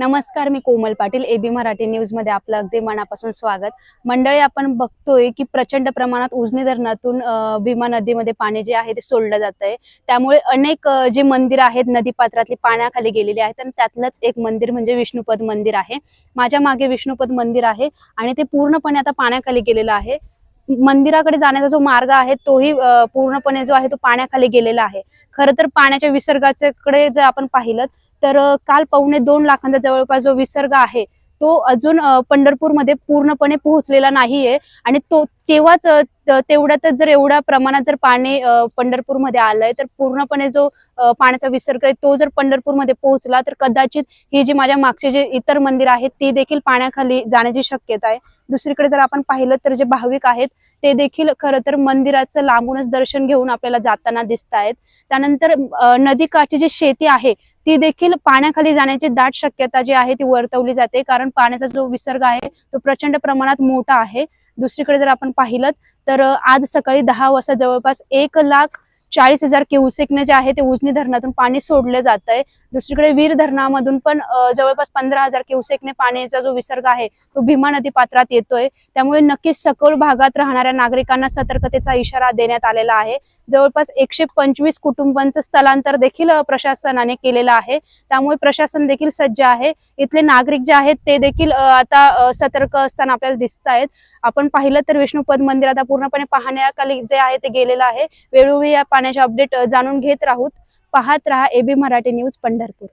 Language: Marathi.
नमस्कार मी कोमल पाटील एबी मराठी न्यूजमध्ये आपलं अगदी मनापासून स्वागत. मंडळी आपण बघतोय की प्रचंड प्रमाणात उजनी धरणातून भीमा नदीमध्ये पाणी जे आहे ते सोडलं जात आहे त्यामुळे अनेक जे मंदिर आहेत नदीपात्रातली पाण्याखाली गेलेली आहेत आणि त्यातलंच एक मंदिर म्हणजे विष्णुपद मंदिर आहे. माझ्या मागे विष्णुपद मंदिर आहे आणि ते पूर्णपणे आता पाण्याखाली गेलेलं आहे. मंदिराकडे जाण्याचा जो मार्ग आहे तोही पूर्णपणे जो आहे तो पाण्याखाली गेलेला आहे. खरं तर पाण्याच्या विसर्गाच्याकडे जर आपण पाहिलं तर काल पावणे दोन लाखांचा जवळपास जो विसर्ग आहे तो अजून पंढरपूरमध्ये पूर्णपणे पोहोचलेला नाहीये. आणि तो तेव्हाच तर त- तेवढ्यातच जर एवढ्या प्रमाणात जर पाणी पंढरपूरमध्ये आलंय तर पूर्णपणे जो पाण्याचा विसर्ग आहे तो जर पंढरपूरमध्ये पोहोचला तर कदाचित ही जी माझ्या मागचे जे इतर मंदिर आहेत ती देखील पाण्याखाली जाण्याची शक्यता आहे. दुसरीकडे जर आपण पाहिलं तर जे भाविक आहेत ते देखील खरं तर मंदिराचं लांबूनच दर्शन घेऊन आपल्याला जाताना दिसत आहेत. त्यानंतर नदीकाठची जी शेती आहे ती देखील पाण्याखाली जाण्याची दाट शक्यता जी आहे ती वर्तवली जाते. कारण पाण्याचा जो विसर्ग आहे तो प्रचंड प्रमाणात मोठा आहे. दुसरीकडे जर आपण पाहिलं तर आज सकाळी दहा वाजता जवळपास एक लाख चाळीस हजार क्युसेकने जे आहे ते उजनी धरणातून पाणी सोडलं जात आहे दुसरीकडे वीर धरणामधून पण जवळपास पंधरा हजार क्युसेकने पाण्याचा जो विसर्ग आहे तो भीमा नदी पात्रात येतोय. त्यामुळे नक्कीच सखोल भागात राहणाऱ्या नागरिकांना सतर्कतेचा इशारा देण्यात आलेला आहे. जवळपास एकशे पंचवीस कुटुंबांचं स्थलांतर देखील प्रशासनाने केलेलं आहे. त्यामुळे प्रशासन देखील सज्ज आहे. इथले नागरिक जे आहेत ते देखील आता सतर्क असताना आपल्याला दिसत आहेत आपण पाहिलं तर विष्णुपद मंदिर आता पूर्णपणे पाहण्याखाली जे आहे ते गेलेलं आहे. वेळोवेळी या पाण्याचे अपडेट जाणून घेत राहूत. पाहत रहा एबी मराठी न्यूज पंढरपूर.